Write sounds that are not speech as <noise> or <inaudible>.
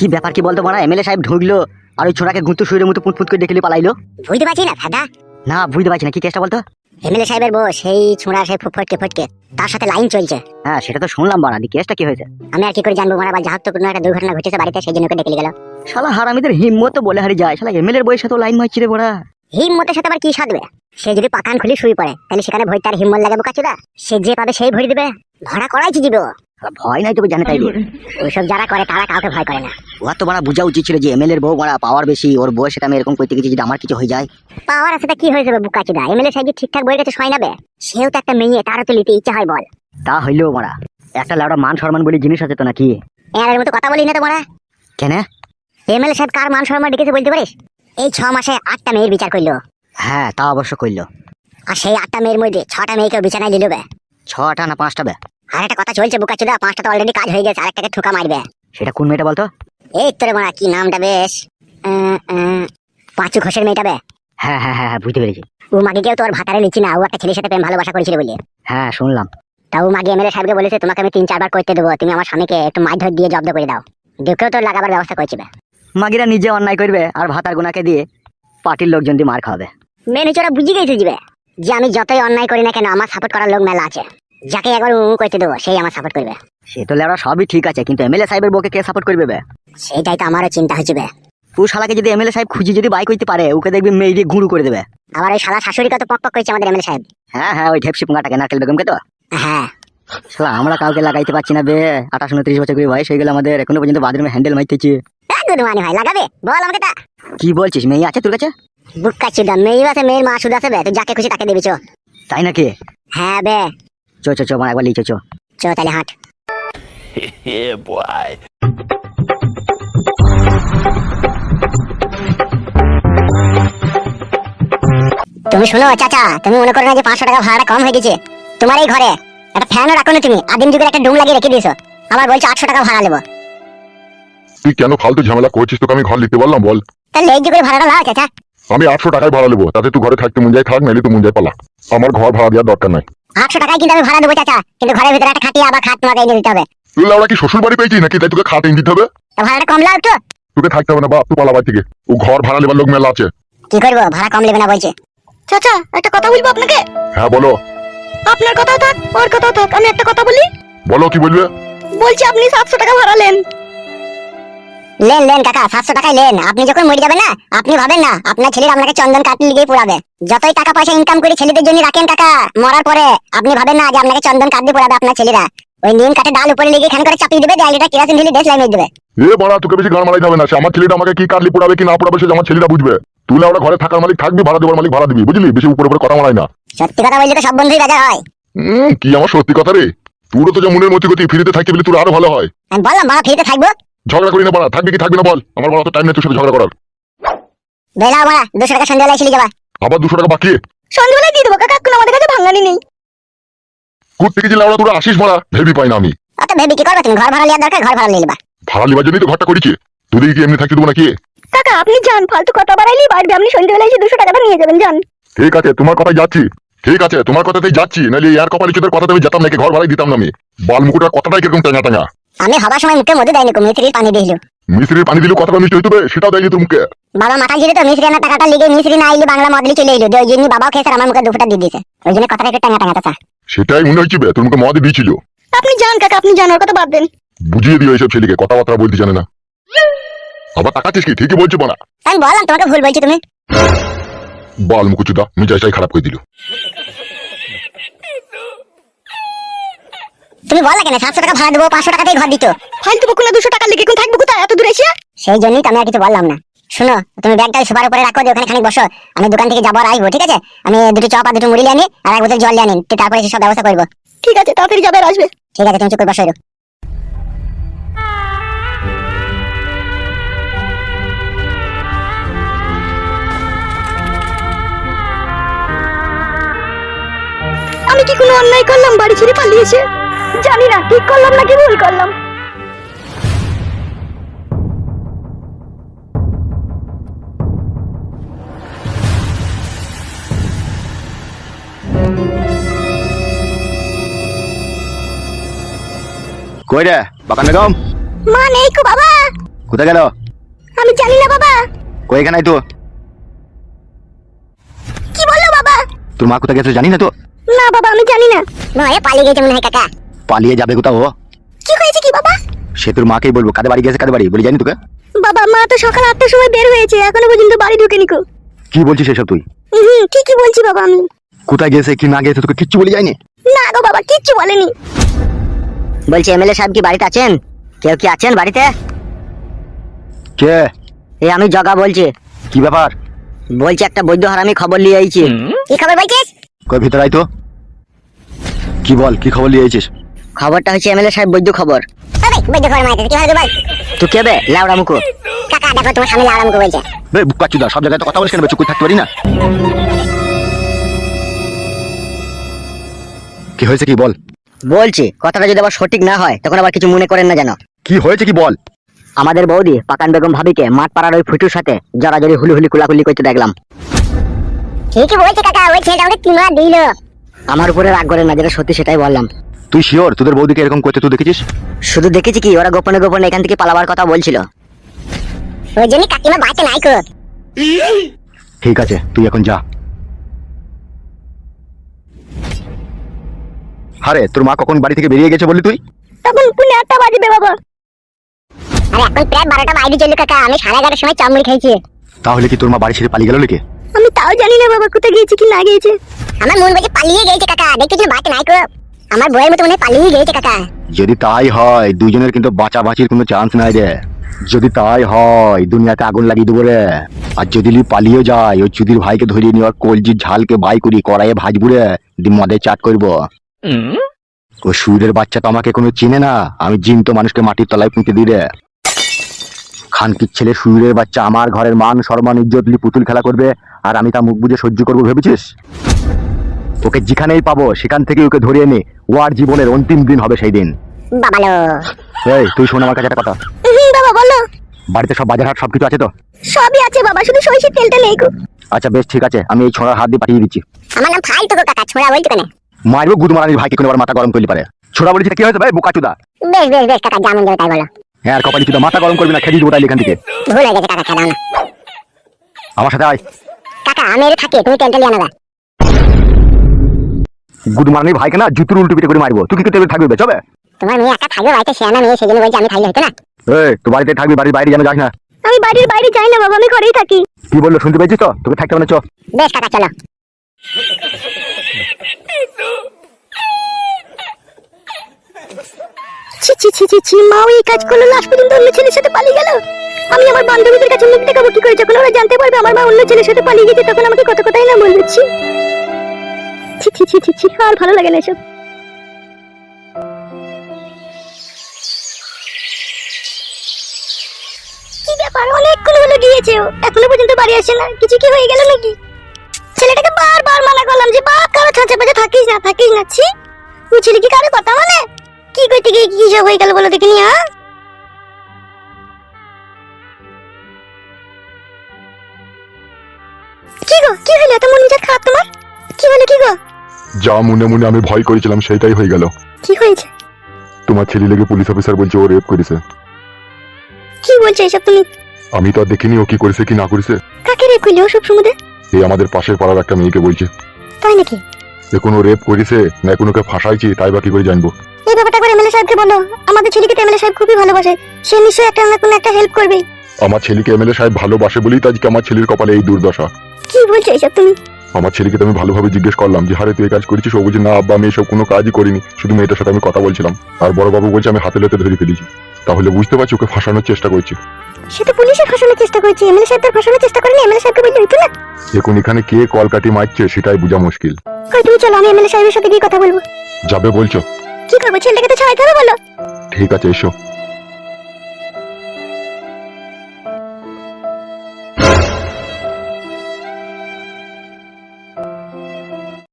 কি ব্যাপার কি বলতো মারা এমএলএ সাহেব ঢুকলো আর ওই ছোড়াকে গুঁতো শুয়ে মতো পুঁত পুঁত করে দেখলি পালাইলো। বুঝতে পারছি না ফাদা না বুঝতে পারছি না কি কেসটা বলতো? এমএলএ সাহেবের বউ সেই ছোঁড়া সেই ফুট ফটকে ফটকে তার সাথে লাইন চলছে। হ্যাঁ সেটা তো শুনলাম বাড়া কেসটা কি হয়েছে? আমি আর কি করে জানব মারা বা যাহার তো কোনো একটা দুর্ঘটনা ঘটেছে বাড়িতে সেই জন্য ডেকে গেল। শালা হারামিদের হিম্মত তো বলে হারি যায় শালা এমএলএ এর বয়সে তো লাইন মারছি রে বড়া। হিম্মতের সাথে আবার কি সাধবে? সে যদি পাকান খুলে শুয়ে পড়ে তাহলে সেখানে ভয় তার হিম্মত লাগাবো কাচুদা? সে যে পাবে সেই ভরি দেবে। ভাড়া করাইছি দিবে। ভয় নাই তোকে জানে তাই ওইসব যারা করে তারা কাউকে ভয় করে না। ওর তো মারা বোঝা উচিত ছিল যে এমএলএ এর বউ মারা পাওয়ার বেশি ওর সেটা আমি এরকম করতে গেছি যদি আমার কিছু হয়ে যায়। পাওয়ার আছে কি হয়ে যাবে বুকাচুদা এমএলএ সাহেব ঠিকঠাক বই কাছে শোয় নাবে সেও তো একটা মেয়ে তারও তো ইচ্ছা হয় বল। তা হইলেও মারা একটা লাউডা মান সম্মান বলে জিনিস আছে তো নাকি? এর মতো কথা বলি না তোমরা কেন? এমএলএ সাহেব কার মান সম্মান ডেকেছে বলতে পারিস? এই ছ মাসে আটটা মেয়ের বিচার করল হ্যাঁ তা অবশ্য করল আর সেই আটটা মেয়ের মধ্যে ছটা মেয়েকেও বিছানায় দিল বে। ছটা না পাঁচটা বে? আর একটা কথা চলছে বুকাচুদা পাঁচটা তো অলরেডি কাজ হয়ে গেছে আরেকটাকে ঠোকা মারবে। সেটা কোন মেয়েটা বলতো? এই তোরে মারা কি নামটা বেশ? পাঁচু ঘোষের মেয়েটা বে। হ্যাঁ হ্যাঁ হ্যাঁ হ্যাঁ বুঝতে পেরেছি। ও মাকে কেউ তোর ভাতারে নিচ্ছি না ও একটা ছেলের সাথে প্রেম ভালোবাসা করেছিল বলে। হ্যাঁ শুনলাম। তা ও মাগে এমএলএ সাহেবকে বলেছে তোমাকে আমি তিন চারবার করতে দেবো তুমি আমার স্বামীকে একটু মাছ ধর দিয়ে জব্দ করে দাও। দেখেও তোর লাগাবার ব্যবস্থা করছি বে। মাগিরা নিজে অন্যায় করবে আর ভাতার গুনাকে দিয়ে পার্টির লোকজন দিয়ে মার খাওয়াবে। মেয়ে নিচোরা বুঝে গেছে যাবে যে আমি যতই অন্যায় করি না কেন আমার সাপোর্ট করার লোক মেলা আছে। যাকে একবার উ করতে দেবো সেই আমার সাপোর্ট করবে। সে তো লেওরা সবই ঠিক আছে কিন্তু এমএলএ সাহেবের বউকে কে সাপোর্ট করবে বে? সেইটাই তো আমারও চিন্তা হচ্ছে বে। ও শালাকে যদি এমএলএ সাহেব খুঁজে যদি বাই করতে পারে ওকে দেখবি মেয়ে দিয়ে গুঁড়ো করে দেবে। আবার ওই শালা শাশুড়ি কত পক পক করছে আমাদের এমএলএ সাহেব। হ্যাঁ হ্যাঁ ওই ঢেপসি পুঙ্গাটাকে নারকেল বেগমকে তো? হ্যাঁ। শালা আমরা কাউকে লাগাইতে পারছি না বে। আঠাশ উনত্রিশ বছর করে বয়স হয়ে গেলে আমাদের এখনও পর্যন্ত বাথরুমে হ্যান্ডেল মারতেছি। গুদমানি ভাই লাগাবে? বল আমাকে তা। কি বলছিস মেয়ে আছে তোর কাছে? বুক্কা চুদা মেয়ে আছে মেয়ের মা শুধু আছে বে তুই যাকে খুশি তাকে দিবি তাই নাকি? হ্যাঁ বে। চো চো চো মানে একবার লিচো চো চো। তাহলে হাঁট. <laughs> তুমি শোনো চাচা তুমি মনে করো না যে পাঁচশো টাকা ভাড়াটা কম হয়ে গেছে? তোমার এই ঘরে একটা ফ্যানও রাখো না তুমি আদিম যুগের একটা ডুম লাগিয়ে রেখে দিয়েছ। আবার বলছো আটশো টাকা ভাড়া নেব। তুই কেন ফালতু ঝামেলা করছিস? তোকে আমি ঘর নিতে বললাম বল। তাহলে এই যুগের ভাড়াটা লাও চাচা। আমি আটশো টাকায় ভাড়া নেব তাতে তুই ঘরে থাকতে যায় থাক নাহলে তুই যায় পালা। আমার ঘর ভাড়া দেওয়ার দরকার নাই। আটশো টাকায় কিন্তু আমি ভাড়া দেবো চাচা। কিন্তু ঘরের ভিতরে একটা খাটিয়ে আবার খাট তোমাকে এনে দিতে হবে। তুই লাউড়া কি শ্বশুর বাড়ি পেয়েছিস নাকি? তাই তোকে খাট এনে দিতে হবে? তা ভাড়াটা কম লাও একটু। তোকে থাকতে হবে না বা তুই পালা বাড়ি থেকে। ও ঘর ভাড়া নেবার লোক মেলা আছে। কি করব? ভাড়া কম নেবে না বলছে। চাচা একটা কথা বলব আপনাকে? হ্যাঁ বলো। আপনার কথাও থাক ওর কথাও থাক আমি একটা কথা বলি? বলো কি বলবে? বলছি আপনি সাতশো টাকা ভাড়া নেন। লেন লেন কাকা সাতশো টাকায় লেন। আপনি যখন মরে যাবেন না আপনি ভাবেন না আপনার ছেলের আপনাকে চন্দন কাটলে লিগেই পুরাবে যতই টাকা পয়সা ইনকাম করে ছেলেদের জন্য রাখেন কাকা মরার পরে আপনি ভাবেন না যে আপনাকে চন্দন কাটলে পুরাবে আপনার ছেলেরা। ওই নিম কাঠে ডাল উপরে লিগে খান করে চাপিয়ে দেবে ডালিটা কেরাসিন ঢেলে দেশ লাইনে দেবে। এ বড়া তোকে বেশি গান মারাইতে হবে না। সে আমার ছেলেটা আমাকে কি কাটলি পোড়াবে কি না পোড়াবে সে আমার ছেলেটা বুঝবে। তুই লাউড়া ঘরে থাকার মালিক থাকবি ভাড়া দেবার মালিক ভাড়া দিবি বুঝলি? বেশি উপরে উপরে কথা মারাই না। সত্যি কথা বললে তো সব বন্ধুই বেজার হয়। কি আমার সত্যি কথা রে? তোরও তো যে মনের মতি গতি ফিরিতে থাকতে বলে তোর আরও ভালো হয়। আমি বললাম বাবা ফ্রিতে থাকব? ঝগড়া করি না বড়া থাকবি কি থাকবি না বল। আমার বড় তো টাইম নেই তোর সাথে ঝগড়া করার। বেলা বাবা দুশো টাকা সন্ধ্যা ছিল যাবা আবার দুশো টাকা বাকি। সন্ধ্যেবেলায় দিয়ে দেবো কাকা এখন আমাদের কাছে ভাঙানি নেই। ঘুরতে গেছি লাউড়া তোরা আসিস মারা ভেবি পাই না আমি। অত ভেবে কি করবে তুমি? ঘর ভাড়া নেওয়ার দরকার ঘর ভাড়া নিয়ে নেবা। ভাড়া লিবার জন্যই তো ঘরটা করেছি তোদের কি এমনি থাকতে দেবো নাকি? কাকা আপনি যান ফালতু কথা বাড়াইলেই বাড়বে আপনি সন্ধ্যেবেলায় এসে দুশো টাকাটা নিয়ে যাবেন যান। ঠিক আছে তোমার কথাই যাচ্ছি। ঠিক আছে তোমার কথাতেই যাচ্ছি নাহলে ইয়ার কপালে চোদের কথাতে আমি যেতাম নাকি ঘর ভাড়াই দিতাম না আমি। বালমুকুটার কথাটাই কীরকম টাঙা টাঙা আমি হবার সময় মুখে মধ্যে দেয়নি মিস্ত্রির পানি দিল। মিস্ত্রির পানি দিলেও কথাটা মিষ্টি হইতে সেটাও দেয়নি তোর মুখে? বাবা মাথা ঝিরে তো মিস্ত্রি আনার টাকাটা লিগে মিস্ত্রি না আইলে বাংলা মডেলে চলে এলো ওই জন্য বাবাও খেয়েছে আমার মুখে দুপুরটা দিয়ে দিয়েছে। ওই জন্য কথাটা একটু টাঙা টাঙা চাচা সেটাই মনে হচ্ছে বে, তোর মুখে মদ দিয়েছিল। আপনি যান কাকা আপনি যান ওর কথা বাদ দেন। বুঝিয়ে দিও এইসব ছেলেকে কথাবার্তা বলতে জানে না। আবার তাকাচ্ছিস কি? ঠিকই বলছো বনা। আমি বললাম তোমাকে ভুল বলছি তুমি। বাল মুকুচুদা মিজাজটাই খারাপ করে দিল। তুমি বলা কেন সাতশো টাকা ভাড়া দেবো পাঁচশো টাকাতেই ঘর দিত। ফালতু বকুন না দুশো টাকা লেগে এখন থাকব কোথায়? এত দূরে এসে? সেই জন্যই তো আমি আর কিছু বললাম না। শুনো তুমি ব্যাগটা সুপার উপরে রাখো দিয়ে ওখানে খানিক বসো। আমি দোকান থেকে যাব আর আসব ঠিক আছে? আমি দুটো চপ আর দুটো মুড়ি নিয়ে আনি আর এক বোতল জল নিয়ে আনি তো তারপরে সব ব্যবস্থা করব। ঠিক আছে তাড়াতাড়ি যাবে আর আসবে। ঠিক আছে তুমি চুপ করে বসো। আমি কি কোনো অন্যায় করলাম? বাড়ি ছেড়ে পালিয়েছে? জানি না ঠিক করলাম নাকি ভুল করলাম? কই রে বাগান বেগম মা নেই কো বাবা। কোথায় গেল? আমি জানি না বাবা। কই এখানে তো। কি বলল বাবা? তোর মা কোথায় গেছে জানি না তো। না বাবা আমি জানি না। মরে পালিয়ে গেছে মনে হয় কাকা। পালিয়ে যাবে কোথাও? কি হয়েছে কি বাবা? সে তোর মাকেই বলব কাদের বাড়ি গেছে কাদের বাড়ি? বলে জানি তোকে। বাবা মা তো সকাল আটটার সময় বের হয়েছে এখনও পর্যন্ত বাড়ি ঢুকেনি কো। কি বলছিস এসব তুই? হুম ঠিকই বলছি বাবা আমি। কোথায় গেছে কি না গেছে তোকে কিচ্ছু বলে যায়নি? না গো বাবা কিচ্ছু বলেনি। বলছি এমএলএ সাহেব কি বাড়িতে আছেন? কেউ কি আছেন বাড়িতে? কে? এ আমি জগা বলছি। কি ব্যাপার? বলছি একটা বৈদ্য হারামি খবর নিয়ে আইছি। কি খবর বলছিস? কই ভিতরে আয় তো। কি বল কি খবর নিয়ে এসেছিস খবরটা হচ্ছে এমএলএ সাহেব বৈদ্য খবর। বৈদ্য ঘর মাইতে কি? হলো বল? তুই কেবে লাউড়া মুখো। কাকা দেখো তোমার সামনে লাড়া মুখে বলছে। বে বুকাচুদা সব জায়গায় তো কথা বলিস কেন চুপ থাকতে পারি না? কি হয়েছে কি বল? বলছি কথাটা যদি আবার সঠিক না হয় তখন আবার কিছু মনে করেন না যেন। কি হয়েছে কি বল? আমাদের বৌদি পাকান বেগম ভাবিকে মাঠ পাড়ার ওই ফুটুর সাথে জড়াজড়ি হুলি কুলাকুলি করতে দেখলাম। ঠিকই বলছে কাকা ওই ছেলেটা আমাকে তিন মাস দিল। আমার উপরে রাগ করে না যেটা সত্যি সেটাই বললাম। তুই শিওর? তোদের বৌদিকে এরকম করতে তুই দেখেছিস? শুধু দেখেছি কি ওরা গোপনে গোপনে এখান থেকে পালাবার কথা বলছিল। ওই জন্য কাকিমা বাঁচে নাই কো ঠিক আছে তুই এখন যা। আরে তোর মা কখন বাড়ি থেকে বেরিয়ে গেছে বললি তুই? তখন পুনে আটটা বাজবে বাবা। আরে এখন প্রায় বারোটা বাইরে চলে কাকা আমি সাড়ে এগারোটার সময় চাউমিন খেয়েছি। তাহলে কি তোর মা বাড়ি ছেড়ে পালিয়ে গেল নাকি? আমি তাও জানি না বাবা কোথায় গিয়েছে কি না গিয়েছে। আমার মন বলছে পালিয়ে গেছে কাকা দেখতেছিল বাঁচে নাই কো আমার বইয়ের মতো মনে পালিয়ে গেছে কাকা। যদি তাই হয় দুজনের কিন্তু বাঁচাবাঁচির কোনো চান্স নাই রে। যদি তাই হয় দুনিয়াতে আগুন লাগিয়ে দেবো রে। আর যদি লি পালিয়ে যায় ওই চুদির ভাইকে ধরিয়ে নিয়ে ওর কলজির ঝালকে বাই করি কড়াইয়ে ভাজবো রে দি মদে চাট করব। ও সুরের বাচ্চা তো আমাকে কোনো চিনে না আমি জিন তো মানুষকে মাটির তলায় পুঁতে দিই রে। খানকির ছেলে সুরের বাচ্চা আমার ঘরের মান সম্মান ইজ্জত লি পুতুল খেলা করবে আর আমি তা মুখ বুঝে সহ্য করব ভেবেছিস? ওকে যেখানেই পাবো সেখান থেকে ওকে ধরিয়ে নে। ও আর জীবনের অন্তিম দিন হবে সেই দিন। বাবালো। এই তুই শোন আমার কাছে একটা কথা। বাবা বলো। বাড়িতে সব বাজার হাট সবকিছু আছে তো? সবই আছে বাবা শুধু সরিষের তেলটা নেই গো। আচ্ছা বেশ ঠিক আছে। আমি এই ছোড়ার হাত দিয়ে পাঠিয়ে দিচ্ছি। আমার নাম ফাই তো গো কাকা ছোড়া বলছো কেন? মারবো গুদ মারানির ভাইকে কোনো মাথা গরম করলি পারে। ছোড়া বলেছি কি হয়েছে ভাই? বোকা চুদা। বেশ বেশ বেশ কাকা জামিন দেবে তাই বলো। হ্যাঁ আর কপালি চুদা মাথা গরম করবি না খেয়ে দিব তাই এখান থেকে। ভুল হয়ে গেছে কাকা খেদাও না। আমার সাথে আয়। কাকা আমি এর থাকি তুমি টেনটা লিয়ে নেবে গুদ মারানির ভাইকে না জুতুর উল্টো পিটে করে মারবো। তুই কি টেবিল থাকবি বে, চবে তোমার মেয়ে একা থাকবে বাড়িতে সে না মেয়ে সেজন্য বলছি আমি থাকলে হতো না। এই তো বাড়িতে থাকবি বাড়ির বাইরে যেন যাস না। আমি বাড়ির বাইরে যাই না বাবা আমি ঘরেই থাকি। কি বলল শুনতে পেয়েছিস তো? তোকে থাকতে মানে চ। বেশ কাকা চলো। ছি ছি ছি ছি ছি মাও এই কাজ করল লাস্ট পর্যন্ত অন্য ছেলের সাথে পালিয়ে গেল। আমি আমার বান্ধবীদের কাছে মুখ দেখাবো কি করে? যখন ওরা জানতে পারবে আমার মা অন্য ছেলের সাথে পালিয়ে গেছে তখন আমাকে কত কথাই না বলবে ছি আর ভালো লাগে না এসব। কি ব্যাপার? অনেকক্ষণ গিয়েছে। এখনও পর্যন্ত বাড়ি আসে না। কিছু কি হয়ে গেল নাকি? ছেলেটাকে বারবার মানা করলাম যে বা কারও ছাঁচে পাচে থাকিস না থাকিস না, ছি। ছেলে কি কারও কথা মানে? কি করতে গিয়ে কি সব হয়ে গেল বলো দেখিনি হ্যাঁ যা মনে মনে আমি ভয় করেছিলাম সেটাই হয়ে গেল। কি হয়েছে? তোমার ছেলে লেগে পুলিশ অফিসার বলছে ও রেপ করেছে। কি বলছো এসব তুমি? আমি তো আর দেখিনি ও কি করেছে কি না করেছে। কাকে রে কইলে ওসব সমুদ্রে এই আমাদের পাশের পাড়ার একটা মেয়েকে বলছে। তাই নাকি? এখন ও রেপ করেছে না এখন ওকে ফাঁসাইছি তাই বা কি করে জানব? এই ব্যাপারটা করে এমএলএ সাহেবকে বলো। আমাদের ছেলেকে এমএলএ সাহেব খুবই ভালোবাসে। সে নিশ্চয়ই একটা না কোনো একটা হেল্প করবে আমার ছেলেকে এমএলএ সাহেব ভালোবাসে বলেই তো আজকে আমার ছেলের কপালে এই দুর্দশা। কি বলছো এসব তুমি? আমার ছেলেকে তো আমি ভালোভাবে জিজ্ঞেস করলাম যে হারে তুই কাজ করেছিস? ও বলছে না আব্বা আমি এসব কোনো কাজই করিনি। শুধু মেয়েটার সাথে আমি কথা বলছিলাম। আর বড়বাবু বলছে আমি হাতে লেতে ধরে ফেলেছি। তাহলে বুঝতে পারছি ওকে ফাঁসানোর চেষ্টা করছি। সে তো পুলিশে ফাঁসানোর চেষ্টা করছে। এমএলএ সাহেব ফাঁসানোর চেষ্টা করেনি। এমএলএ সাহেবকে বললে হইতো না? এখন এখানে কে কলকাটি মারছে সেটাই বোঝা মুশকিল। কই তুমি চলো আমি এমএলএ সাহেবের সাথে গিয়ে কথা বলব। যাবে বলছো? কি করব? ছেলেটাকে তো ছাড়াইতে হবে বলো। ঠিক আছে এসো।